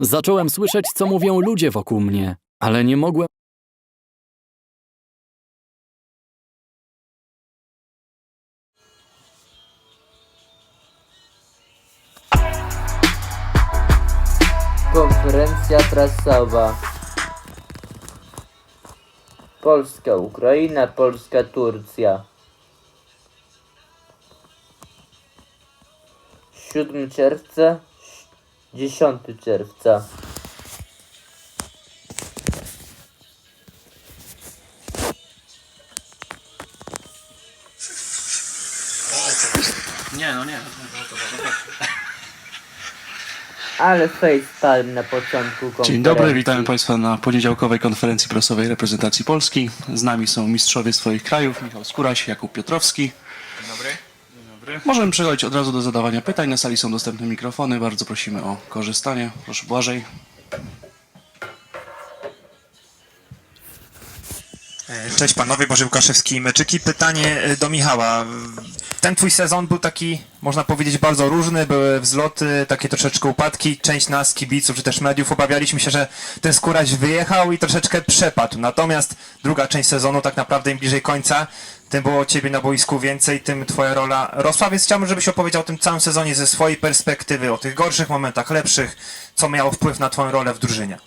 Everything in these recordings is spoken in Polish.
Zacząłem słyszeć, co mówią ludzie wokół mnie, ale nie mogłem. Konferencja prasowa. Polska, Ukraina, Polska, Turcja. 7 czerwca, 10 czerwca. Nie, no nie. Ale facepalm na początku konferencji. Dzień dobry, witamy Państwa na poniedziałkowej konferencji prasowej reprezentacji Polski. Z nami są mistrzowie swoich krajów, Michał Skóraś, Jakub Piotrowski. Dobry. Możemy przechodzić od razu do zadawania pytań. Na sali są dostępne mikrofony. Bardzo prosimy o korzystanie. Proszę Błażej. E, Cześć panowie, Boże Łukaszewski i Meczyki. Pytanie e, do Michała. Ten twój sezon był taki, można powiedzieć, bardzo różny. Były wzloty, takie troszeczkę upadki. Część nas, kibiców czy też mediów obawialiśmy się, że ten skóraś wyjechał i troszeczkę przepadł. Natomiast druga część sezonu, tak naprawdę im bliżej końca, tym było ciebie na boisku więcej, tym twoja rola rosła, więc chciałbym, żebyś opowiedział o tym całym sezonie ze swojej perspektywy, o tych gorszych momentach, lepszych, co miało wpływ na twoją rolę w drużynie.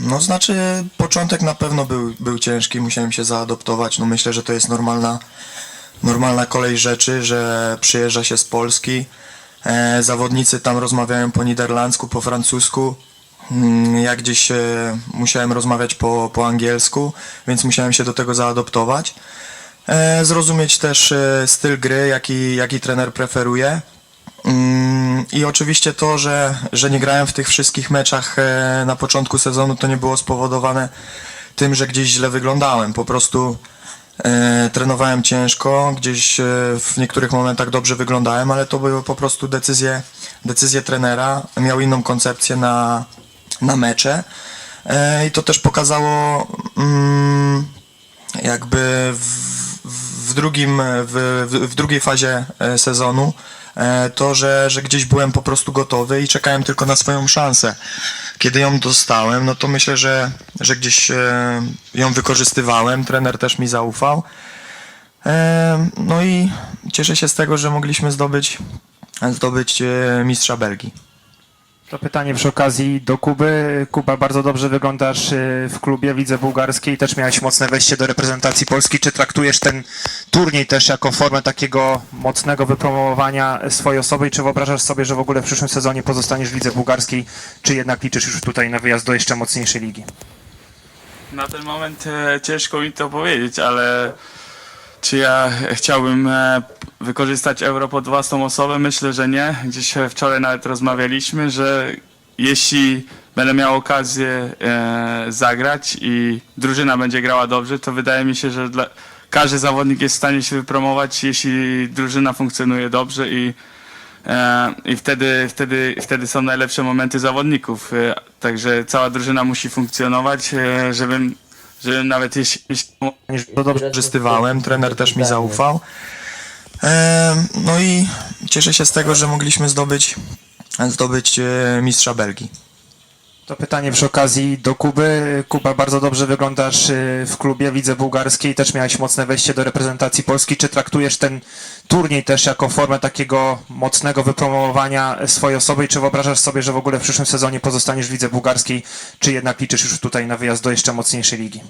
No znaczy początek na pewno był, był ciężki, musiałem się zaadoptować. No myślę, że to jest normalna, normalna kolej rzeczy, że przyjeżdża się z Polski. E, zawodnicy tam rozmawiają po niderlandzku, po francusku. Mm, Ja gdzieś musiałem rozmawiać po, po angielsku, więc musiałem się do tego zaadoptować. E, zrozumieć też e, styl gry, jaki, jaki trener preferuje. Mm, I oczywiście to, że, że nie grałem w tych wszystkich meczach e, na początku sezonu, to nie było spowodowane tym, że gdzieś źle wyglądałem. Po prostu e, trenowałem ciężko, gdzieś w niektórych momentach dobrze wyglądałem, ale to były po prostu decyzje, decyzje trenera. Miał inną koncepcję na, na mecze. E, I to też pokazało mm, jakby w, drugim, w, w, w drugiej fazie e, sezonu e, to, że, że gdzieś byłem po prostu gotowy i czekałem tylko na swoją szansę. Kiedy ją dostałem, no to myślę, że, że gdzieś e, ją wykorzystywałem, trener też mi zaufał. E, No i cieszę się z tego, że mogliśmy zdobyć, zdobyć e, mistrza Belgii. To pytanie przy okazji do Kuby. Kuba, bardzo dobrze wyglądasz y, w klubie lidze bułgarskiej. Też miałeś mocne wejście do reprezentacji Polski. Czy traktujesz ten turniej też jako formę takiego mocnego wypromowania swojej osoby? I czy wyobrażasz sobie, że w ogóle w przyszłym sezonie pozostaniesz w lidze bułgarskiej? Czy jednak liczysz już tutaj na wyjazd do jeszcze mocniejszej ligi? Na ten moment e, ciężko mi to powiedzieć, ale czy ja chciałbym e, wykorzystać euro pod własną osobę? Myślę, że nie. Gdzieś wczoraj nawet rozmawialiśmy, że jeśli będę miał okazję e, zagrać i drużyna będzie grała dobrze, to wydaje mi się, że dla, każdy zawodnik jest w stanie się wypromować, jeśli drużyna funkcjonuje dobrze i E, I wtedy, wtedy, wtedy są najlepsze momenty zawodników. Także cała drużyna musi funkcjonować, żebym, żebym nawet jeśli To dobrze. wykorzystywałem, trener też mi zaufał. E, No i cieszę się z tego, że mogliśmy zdobyć, zdobyć e, mistrza Belgii. To pytanie przy okazji do Kuby. Kuba, bardzo dobrze wyglądasz y, w klubie lidze bułgarskiej. Też miałeś mocne wejście do reprezentacji Polski. Czy traktujesz ten turniej też jako formę takiego mocnego wypromowania swojej osoby? I czy wyobrażasz sobie, że w ogóle w przyszłym sezonie pozostaniesz w lidze bułgarskiej? Czy jednak liczysz już tutaj na wyjazd do jeszcze mocniejszej ligi?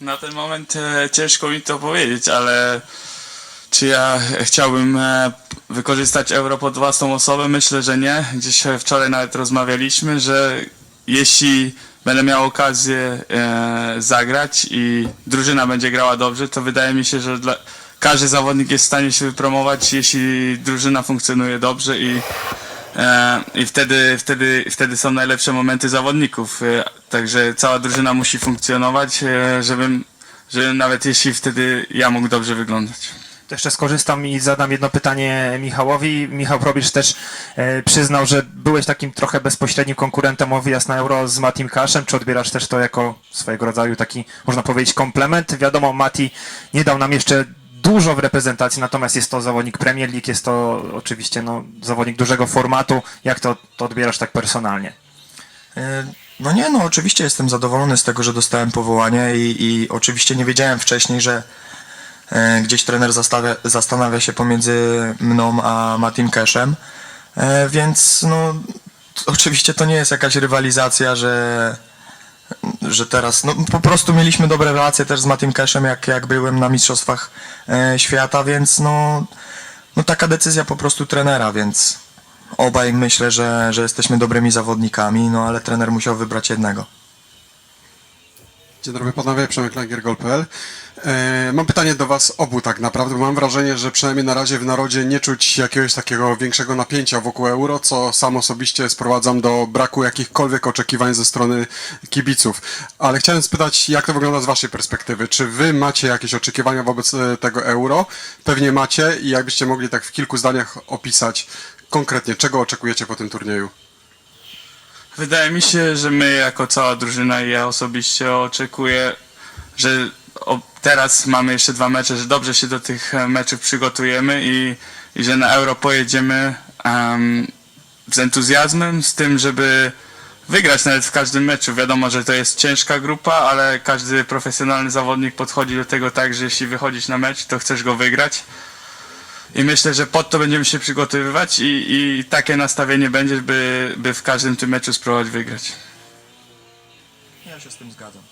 Na ten moment e, ciężko mi to powiedzieć, ale czy ja chciałbym e, wykorzystać euro pod własną osobę? Myślę, że nie. Gdzieś wczoraj nawet rozmawialiśmy, że jeśli będę miał okazję e, zagrać i drużyna będzie grała dobrze, to wydaje mi się, że dla, każdy zawodnik jest w stanie się wypromować, jeśli drużyna funkcjonuje dobrze i E, I wtedy, wtedy, wtedy są najlepsze momenty zawodników. E, Także cała drużyna musi funkcjonować, e, żebym, żebym nawet jeśli wtedy ja mógł dobrze wyglądać. Jeszcze skorzystam i zadam jedno pytanie Michałowi. Michał Probierz też e, przyznał, że byłeś takim trochę bezpośrednim konkurentem o wyjazd na Euro z Matim Kaszem. Czy odbierasz też to jako swojego rodzaju taki, można powiedzieć, komplement? Wiadomo, Mati nie dał nam jeszcze dużo w reprezentacji, natomiast jest to zawodnik Premier League, jest to oczywiście no, zawodnik dużego formatu. Jak to, to odbierasz tak personalnie? E, No nie, no oczywiście jestem zadowolony z tego, że dostałem powołanie i, i oczywiście nie wiedziałem wcześniej, że gdzieś trener zastawia, zastanawia się pomiędzy mną a Matim Cashem, e, więc no oczywiście to nie jest jakaś rywalizacja, że, że teraz, no po prostu mieliśmy dobre relacje też z Matim Cashem, jak, jak byłem na Mistrzostwach e, Świata, więc no, no taka decyzja po prostu trenera, więc obaj myślę, że, że jesteśmy dobrymi zawodnikami, no ale trener musiał wybrać jednego. Dzień dobry panowie, Przemek Lagier, gol.pl. E, mam pytanie do was obu tak naprawdę, mam wrażenie, że przynajmniej na razie w narodzie nie czuć jakiegoś takiego większego napięcia wokół euro, co sam osobiście sprowadzam do braku jakichkolwiek oczekiwań ze strony kibiców. Ale chciałem spytać, jak to wygląda z waszej perspektywy? Czy wy macie jakieś oczekiwania wobec e, tego euro? Pewnie macie i jakbyście mogli tak w kilku zdaniach opisać konkretnie, czego oczekujecie po tym turnieju? Wydaje mi się, że my jako cała drużyna i ja osobiście oczekuję, że teraz mamy jeszcze dwa mecze, że dobrze się do tych e, meczów przygotujemy i, i że na Euro pojedziemy em, z entuzjazmem, z tym, żeby wygrać nawet w każdym meczu. Wiadomo, że to jest ciężka grupa, ale każdy profesjonalny zawodnik podchodzi do tego tak, że jeśli wychodzisz na mecz, to chcesz go wygrać. I myślę, że pod to będziemy się przygotowywać i, i takie nastawienie będzie, by, by w każdym tym meczu spróbować wygrać. Ja się z tym zgadzam.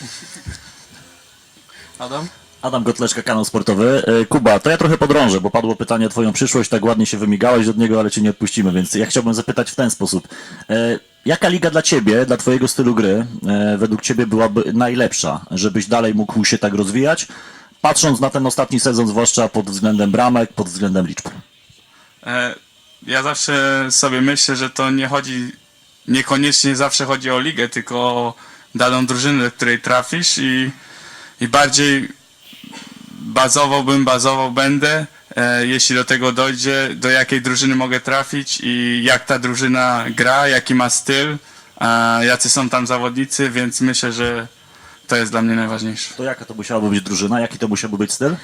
Adam? Adam Gotleszka, kanał sportowy. E, Kuba, to ja trochę podrążę, bo padło pytanie o twoją przyszłość, tak ładnie się wymigałeś od niego, ale cię nie odpuścimy, więc ja chciałbym zapytać w ten sposób. E, Jaka liga dla ciebie, dla twojego stylu gry, e, według ciebie byłaby najlepsza, żebyś dalej mógł się tak rozwijać, patrząc na ten ostatni sezon, zwłaszcza pod względem bramek, pod względem liczb? E, Ja zawsze sobie myślę, że to nie chodzi, niekoniecznie zawsze chodzi o ligę, tylko o daną drużynę, do której trafisz i, i bardziej bazowałbym, bazował będę, e, jeśli do tego dojdzie, do jakiej drużyny mogę trafić i jak ta drużyna gra, jaki ma styl, jacy są tam zawodnicy, więc myślę, że to jest dla mnie najważniejsze. To jaka to musiałaby być drużyna, jaki to musiałby być styl?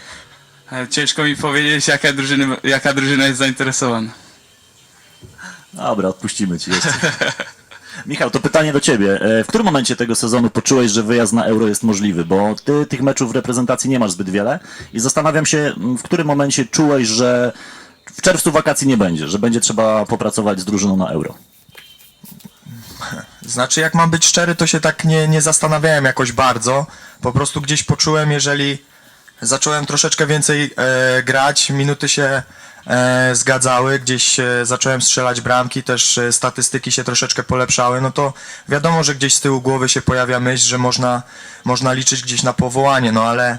E, Ciężko mi powiedzieć, jaka drużyna, jaka drużyna jest zainteresowana. Dobra, odpuścimy ci jeszcze. Michał, to pytanie do ciebie. E, W którym momencie tego sezonu poczułeś, że wyjazd na Euro jest możliwy? Bo ty tych meczów w reprezentacji nie masz zbyt wiele i zastanawiam się, m, w którym momencie czułeś, że w czerwcu wakacji nie będzie, że będzie trzeba popracować z drużyną na Euro. Znaczy, jak mam być szczery, to się tak nie, nie zastanawiałem jakoś bardzo. Po prostu gdzieś poczułem, jeżeli zacząłem troszeczkę więcej e, grać, minuty się e, zgadzały, gdzieś e, zacząłem strzelać bramki, też e, statystyki się troszeczkę polepszały, no to wiadomo, że gdzieś z tyłu głowy się pojawia myśl, że można, można liczyć gdzieś na powołanie, no ale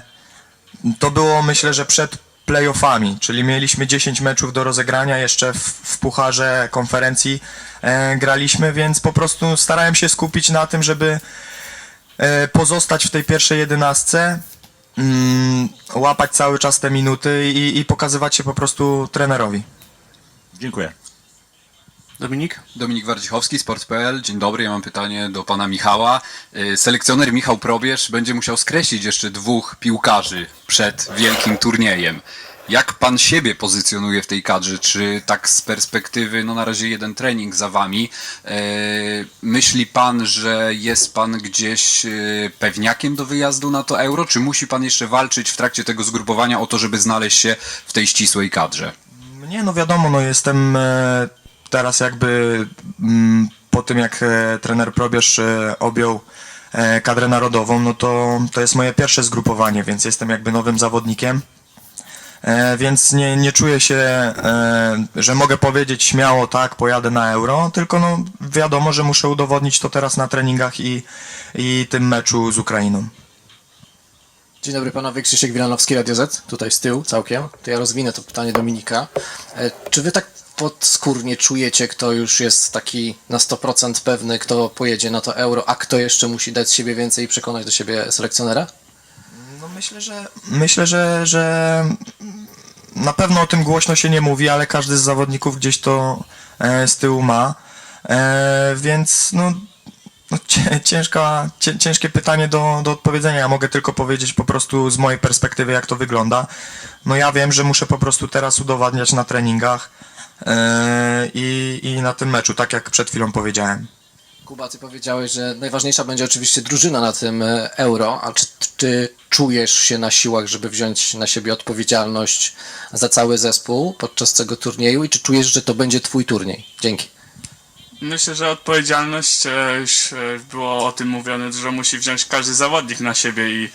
to było myślę, że przed playoffami, czyli mieliśmy 10 meczów do rozegrania, jeszcze w, w pucharze konferencji e, graliśmy, więc po prostu starałem się skupić na tym, żeby e, pozostać w tej pierwszej jedenastce, mm, łapać cały czas te minuty i, i pokazywać się po prostu trenerowi. Dziękuję. Dominik? Dominik Wardzichowski, Sport.pl. Dzień dobry, ja mam pytanie do pana Michała. Y, Selekcjoner Michał Probierz będzie musiał skreślić jeszcze dwóch piłkarzy przed wielkim turniejem. Jak pan siebie pozycjonuje w tej kadrze? Czy tak z perspektywy, no na razie jeden trening za wami, y, myśli pan, że jest pan gdzieś y, pewniakiem do wyjazdu na to euro? Czy musi pan jeszcze walczyć w trakcie tego zgrupowania o to, żeby znaleźć się w tej ścisłej kadrze? Nie, no wiadomo, no jestem e, teraz jakby mm, po tym jak e, trener Probierz e, objął e, kadrę narodową, no to to jest moje pierwsze zgrupowanie, więc jestem jakby nowym zawodnikiem. Więc nie, nie czuję się, że mogę powiedzieć śmiało tak, pojadę na euro, tylko no wiadomo, że muszę udowodnić to teraz na treningach i, i tym meczu z Ukrainą. Dzień dobry panowie, Krzysiek Wilanowski, Radio Z, tutaj z tyłu całkiem. To ja rozwinę to pytanie Dominika. E, Czy wy tak podskórnie czujecie, kto już jest taki na 100% pewny, kto pojedzie na to euro, a kto jeszcze musi dać z siebie więcej i przekonać do siebie selekcjonera? No myślę, że myślę, że, że na pewno o tym głośno się nie mówi, ale każdy z zawodników gdzieś to e, z tyłu ma. E, więc no, no ciężka, cię, ciężkie pytanie do, do odpowiedzenia. Ja mogę tylko powiedzieć po prostu z mojej perspektywy, jak to wygląda. No ja wiem, że muszę po prostu teraz udowadniać na treningach i, i na tym meczu, tak jak przed chwilą powiedziałem. Kuba, ty powiedziałeś, że najważniejsza będzie oczywiście drużyna na tym e, euro, a czy ty czujesz się na siłach, żeby wziąć na siebie odpowiedzialność za cały zespół podczas tego turnieju i czy czujesz, że to będzie twój turniej? Dzięki. Myślę, że odpowiedzialność, e, już e, było o tym mówione, że musi wziąć każdy zawodnik na siebie i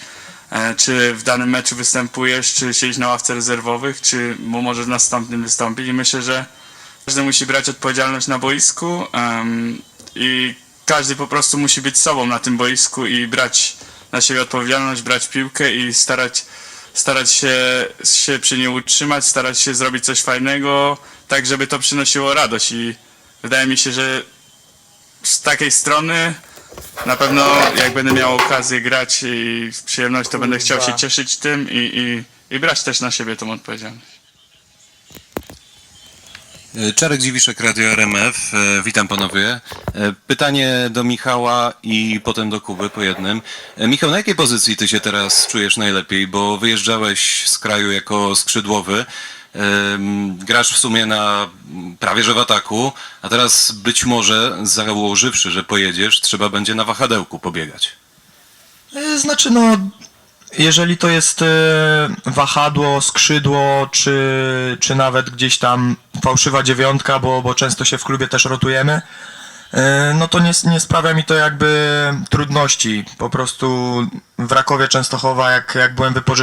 e, czy w danym meczu występujesz, czy siedzisz na ławce rezerwowych, czy mo- może w następnym wystąpić. I myślę, że każdy musi brać odpowiedzialność na boisku i każdy po prostu musi być sobą na tym boisku i brać na siebie odpowiedzialność, brać piłkę i starać, starać się, się przy niej utrzymać, starać się zrobić coś fajnego, tak żeby to przynosiło radość i wydaje mi się, że z takiej strony na pewno jak będę miał okazję grać i przyjemność, to będę chciał się cieszyć tym i, i, i brać też na siebie tą odpowiedzialność. Czarek Dziwiszek, Radio RMF. E, Witam panowie. E, Pytanie do Michała i potem do Kuby po jednym. E, Michał, na jakiej pozycji ty się teraz czujesz najlepiej? Bo wyjeżdżałeś z kraju jako skrzydłowy. Grasz w sumie na prawie że w ataku, a teraz być może założywszy, że pojedziesz, trzeba będzie na wahadełku pobiegać. E, Znaczy, no, jeżeli to jest e, wahadło, skrzydło, czy, czy nawet gdzieś tam fałszywa dziewiątka, bo, bo często się w klubie też rotujemy, e, no to nie, nie sprawia mi to jakby trudności. Po prostu w Rakowie Częstochowa, jak, jak byłem wypożyczony,